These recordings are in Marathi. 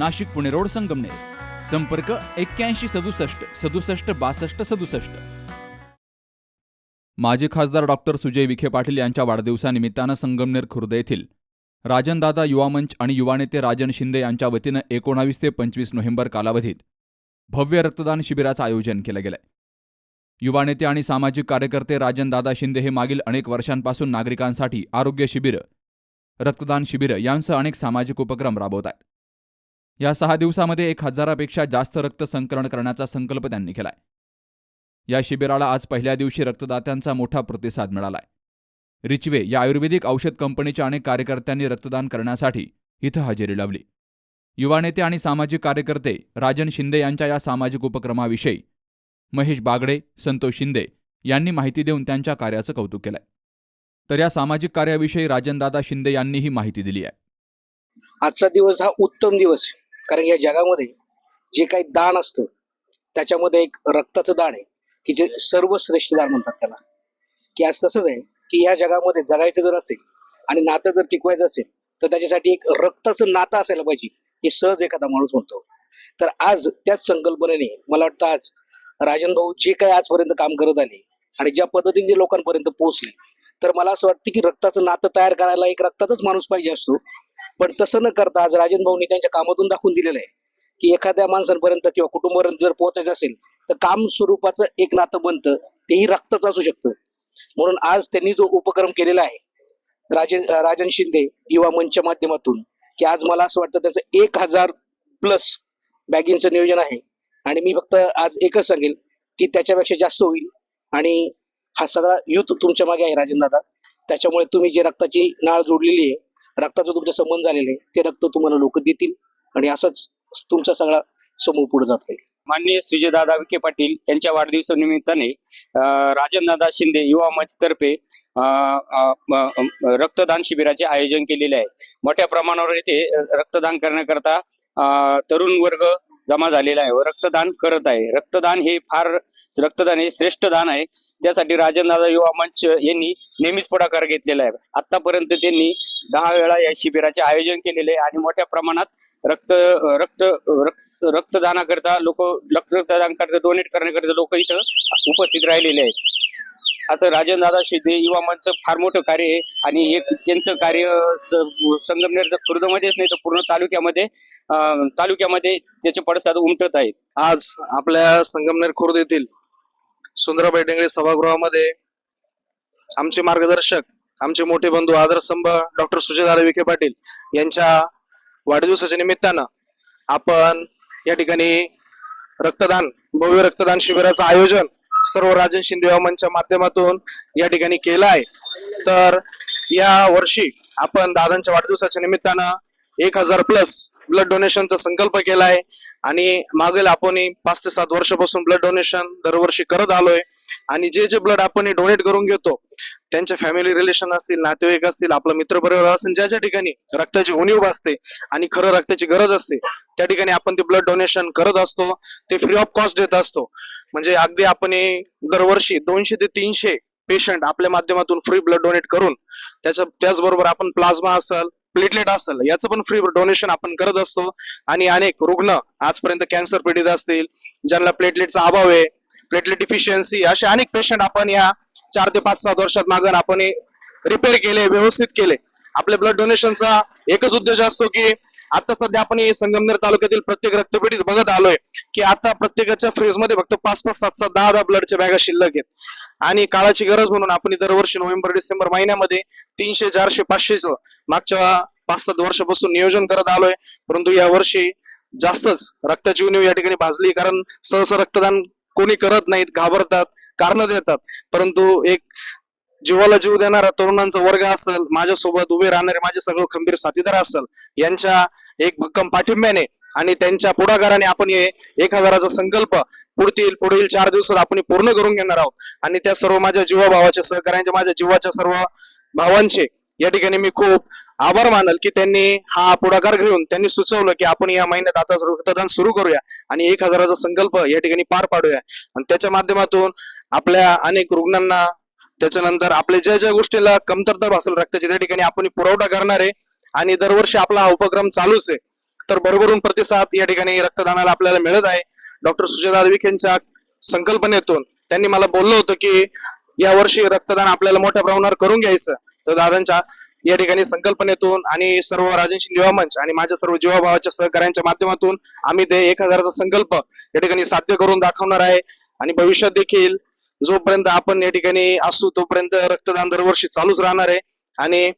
Nashik Pune road Sangamner. संपर्क एक्क्याऐंशी सदुसष्ट सदुसष्ट बासष्ट सदुसष्ट. माजी खासदार डॉक्टर सुजय विखे पाटील यांच्या वाढदिवसानिमित्तानं संगमनेर खुर्द येथील राजनदादा युवा मंच आणि युवा नेते राजन शिंदे यांच्या वतीनं एकोणावीस ते पंचवीस नोव्हेंबर कालावधीत भव्य रक्तदान शिबिराचं आयोजन केलं गेलंय. युवा नेते आणि सामाजिक कार्यकर्ते राजनदादा शिंदे हे मागील अनेक वर्षांपासून नागरिकांसाठी आरोग्य शिबिरं रक्तदान शिबिरं यांसह अनेक सामाजिक उपक्रम राबवत आहेत. या सहा दिवसामध्ये एक हजारापेक्षा जास्त रक्त संकलन करण्याचा संकल्प त्यांनी केलाय. या शिबिराला आज पहिल्या दिवशी रक्तदात्यांचा मोठा प्रतिसाद मिळालाय. रिचवे या आयुर्वेदिक औषध कंपनीच्या अनेक कार्यकर्त्यांनी रक्तदान करण्यासाठी इथं हजेरी लावली. युवा नेते आणि सामाजिक कार्यकर्ते राजन शिंदे यांच्या या सामाजिक उपक्रमाविषयी महेश बागडे संतोष शिंदे यांनी माहिती देऊन त्यांच्या कार्याचं कौतुक केलंय. तर या सामाजिक कार्याविषयी राजनदादा शिंदे यांनी ही माहिती दिली आहे. आजचा दिवस हा उत्तम दिवस कारण या जगामध्ये जे काही दान असतं त्याच्यामध्ये एक रक्ताचं दान आहे की जे सर्वश्रेष्ठ दान म्हणतात त्याला. की आज तसंच आहे की या जगामध्ये जगायचं जर असेल आणि नातं जर टिकवायचं असेल तर त्याच्यासाठी एक रक्ताचं नातं असायला पाहिजे हे सहज एखादा माणूस म्हणतो. तर आज त्याच संकल्पनेने मला वाटतं आज राजन भाऊ जे काही आजपर्यंत काम करत आले आणि ज्या पद्धतीने लोकांपर्यंत पोहोचले तर मला असं वाटतं की रक्ताचं नातं तयार करायला एक रक्ताचाच माणूस पाहिजे असतो पण तसं न करता आज राजन भाऊनी त्यांच्या कामातून दाखवून दिलेलं आहे की एखाद्या माणसांपर्यंत किंवा कुटुंबापर्यंत जर पोहोचायचं असेल तर काम स्वरूपाचं एक नातं बनतं तेही रक्ताचं असू शकतं. म्हणून आज त्यांनी जो उपक्रम केलेला आहे राजन राजन शिंदे युवा मंचच्या माध्यमातून की आज मला असं वाटतं त्याचं एक हजार प्लस बॅगिंगचं नियोजन आहे. आणि मी फक्त आज एकच सांगेल की त्याच्यापेक्षा जास्त होईल. आणि हा सगळा युथ तुमच्या मागे आहे राजन दादा. त्याच्यामुळे तुम्ही जे रक्ताची नाळ जोडलेली आहे रक्ताचा तुमचा संबंध झालेला आहे. ते रक्त तुम्हाला लोक देतील आणि असंच तुमचा सगळा समूह पुढे जात राहील. माननीय सुजयदादा विखे पाटील यांच्या वाढदिवसानिमित्ताने राजनदादा शिंदे युवा मंच तर्फे रक्तदान शिबिराचे आयोजन केलेले आहे. मोठ्या प्रमाणावर येथे रक्तदान करण्याकरता तरुण वर्ग जमा झालेला आहे व रक्तदान करत आहे. रक्तदान हे फार रक्तदान हे श्रेष्ठ दान आहे. त्यासाठी राजनदादा युवा मंच यांनी नेहमीच पुढाकार घेतलेला आहे. आतापर्यंत त्यांनी दहा वेळा या शिबिराचे आयोजन केलेले आहे आणि मोठ्या प्रमाणात रक्त रक्त रक्त रक्तदानाकरता लोक रक्तदानकरता डोनेट करण्याकरिता लोक इथं उपस्थित राहिलेले आहेत. असं राजनदादा शिंदे युवा मंच फार मोठं कार्य आहे आणि एक त्यांचं कार्य संगमनेर खुर्दमध्येच नाही तर पूर्ण तालुक्यामध्ये तालुक्यामध्ये त्याचे पडसाद उमटत आहेत. आज आपल्या संगमनेर खुर्द येथील सुंदराबाई डेंगळे सभागृहामध्ये आमचे मार्गदर्शक आमचे मोठे बंधू आदरस्तंभ डॉक्टर सुजयदादा विखे पाटील यांच्या वाढदिवसाच्या निमित्तानं आपण या ठिकाणी रक्तदान भव्य रक्तदान शिबिराचं आयोजन सर्व राजन शिंदे मंचच्या माध्यमातून या ठिकाणी केलं आहे. तर या वर्षी आपण दादांच्या वाढदिवसाच्या निमित्तानं एक हजार प्लस ब्लड डोनेशनचा संकल्प केला आहे. आणि मागील आपण पाच ते सात वर्षापासून ब्लड डोनेशन दरवर्षी करत आलोय. आणि जे जे ब्लड आपण डोनेट करून घेतो त्यांच्या फॅमिली रिलेशन असतील नातेवाईक असतील आपला मित्रपरिवार असेल ज्या ज्या ठिकाणी रक्ताची उणीव असते आणि खरं रक्ताची गरज असते त्या ठिकाणी आपण ते ब्लड डोनेशन करत असतो ते फ्री ऑफ कॉस्ट देत असतो. म्हणजे अगदी आपण दरवर्षी दोनशे ते तीनशे पेशंट आपल्या माध्यमातून फ्री ब्लड डोनेट करून त्याच्या त्याचबरोबर आपण प्लाझ्मा असेल प्लेटलेट असेल याचं पण फ्री डोनेशन आपण करत असतो. आणि अनेक रुग्ण आजपर्यंत कॅन्सर पीडित असतील ज्यांना प्लेटलेटचा अभाव आहे प्लेटलेट डिफिशियन्सी असे अनेक पेशंट आपण या चार ते पाच सात वर्षात मागून आपण रिपेअर केले व्यवस्थित केले. आपल्या ब्लड डोनेशनचा एकच उद्देश असतो की आता सध्या आपण हे संगमनेर तालुक्यातील प्रत्येक रक्तपेढीत बघत आलोय की आता प्रत्येकाच्या फ्रीजमध्ये फक्त पाच पाच सात सात दहा दहा ब्लडच्या बॅगा शिल्लक आहेत. आणि काळाची गरज म्हणून आपण दरवर्षी नोव्हेंबर डिसेंबर महिन्यामध्ये तीनशे चारशे पाचशेच मागच्या पाच सात वर्षापासून नियोजन करत आलोय. परंतु या वर्षी जास्तच रक्ताची उणीव या ठिकाणी भाजली कारण सहसा रक्तदान कोणी करत नाहीत घाबरतात कारण देतात. परंतु एक जीवाला जीव देणारा तरुणांचा वर्ग असेल माझ्यासोबत उभे राहणारे माझे सगळं खंबीर साथीदार असेल यांच्या एक भक्कम पाठिंब्याने आणि त्यांच्या पुढाकाराने आपण हे एक हजाराचा संकल्प पुढतील पुढील चार दिवसात आपण पूर्ण करून घेणार आहोत. आणि त्या सर्व माझ्या जीवाभावाच्या सहकार्यांच्या माझ्या जीवाच्या सर्व भावांचे या ठिकाणी मी खूप आभार मानल की त्यांनी हा पुढाकार घेऊन त्यांनी सुचवलं की आपण या महिन्यात आता रक्तदान सुरू करूया आणि एक हजाराचा संकल्प या ठिकाणी पार पाडूया. आणि त्याच्या माध्यमातून आपल्या अनेक रुग्णांना त्याच्यानंतर आपल्या ज्या ज्या गोष्टीला कमतरता भासेल रक्ताची त्या ठिकाणी आपण पुरवठा करणार आहे आणि दरवर्षी आपला हा उपक्रम चालूच आहे तर भरभरून प्रतिसाद या ठिकाणी रक्तदानाला आपल्याला मिळत आहे. डॉक्टर सुजय विखेंच्या संकल्पनेतून त्यांनी मला बोललं होतं की या वर्षी रक्तदान आपल्याला मोठ्या प्रमाणावर करून घ्यायचं. तर दादांच्या या ठिकाणी संकल्पनेतून आणि सर्व राजन शिंदे युवा मंच आणि माझ्या सर्व जीवाभावाच्या सहकार्यांच्या माध्यमातून आम्ही ते एक हजाराचा संकल्प या ठिकाणी साध्य करून दाखवणार आहे. आणि भविष्यात देखील जोपर्यंत आपण या ठिकाणी असू तोपर्यंत रक्तदान दरवर्षी चालूच राहणार आहे. आणि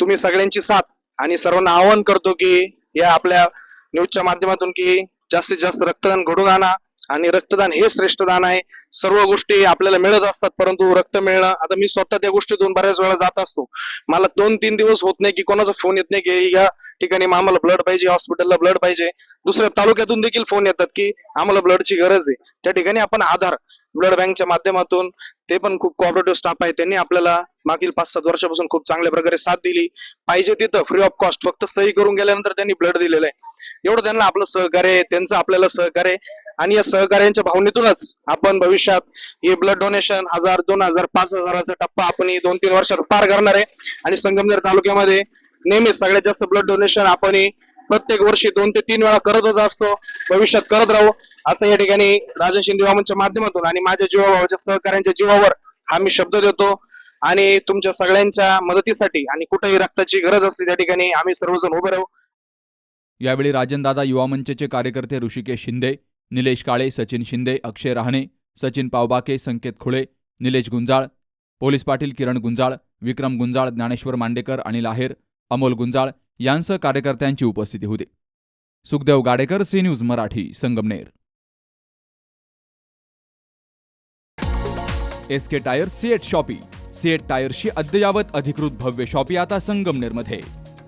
तुम्ही सगळ्यांची साथ आणि सर्वांना आवाहन करतो की या आपल्या न्यूजच्या माध्यमातून की जास्तीत जास्त रक्तदान घडून आणा. आणि रक्तदान हे श्रेष्ठ दान आहे. सर्व गोष्टी आपल्याला मिळत असतात परंतु रक्त मिळणं आता मी स्वतः त्या गोष्टीतून बऱ्याच वेळा जात असतो. मला दोन तीन दिवस होत नाही की कोणाचा फोन येत नाही की या ठिकाणी आम्हाला ब्लड पाहिजे हॉस्पिटलला ब्लड पाहिजे. दुसऱ्या तालुक्यातून देखील फोन येतात की आम्हाला ब्लडची गरज आहे. त्या ठिकाणी आपण आधार ब्लड बँकच्या माध्यमातून ते पण खूप कॉपरेटिव्ह स्टाफ आहे त्यांनी आपल्याला मागील पाच सात वर्षापासून खूप चांगल्या प्रकारे साथ दिली. पाहिजे तिथं फ्री ऑफ कॉस्ट फक्त सही करून गेल्यानंतर त्यांनी ब्लड दिलेलं आहे. एवढं त्यांना आपलं सहकार्य आहे, त्यांचं आपल्याला सहकार्य आहे. आणि या सहकार्यांच्या भावनेतूनच आपण भविष्यात हे ब्लड डोनेशन हजार दोन हजार पाच हजाराचा टप्पा आपण ही दोन तीन वर्षात पार करणार आहे. आणि संगमनेर तालुक्यामध्ये नेहमीच सगळ्यात जास्त ब्लड डोनेशन आपण प्रत्येक वर्षी दोन ते तीन वेळा करतच असतो. भविष्यात करत राहू असं या ठिकाणी राजन शिंदे बाबांच्या माध्यमातून आणि माझ्या जीवाभावाच्या सहकार्यांच्या जीवावर हा मी शब्द देतो. आणि तुमच्या सगळ्यांच्या मदतीसाठी आणि कुठेही रक्ताची गरज असली त्या ठिकाणी आम्ही सर्वजण उभे राहू. यावेळी राजनदादा युवा मंचचे कार्यकर्ते ऋषिकेश शिंदे निलेश काळे सचिन शिंदे अक्षय रहाणे सचिन पावबाके संकेत खुळे निलेश गुंजाळ पोलीस पाटील किरण गुंजाळ विक्रम गुंजाळ ज्ञानेश्वर मांडेकर आणि लाहेर अमोल गुंजाळ यांसह कार्यकर्त्यांची उपस्थिती होती. Sukhdev Gadekar C news Marathi Sangamner. S K tyre CEAT shoppe CEAT टायर्सची अद्ययावत अधिकृत भव्य शॉपी आता संगमनेरमध्ये.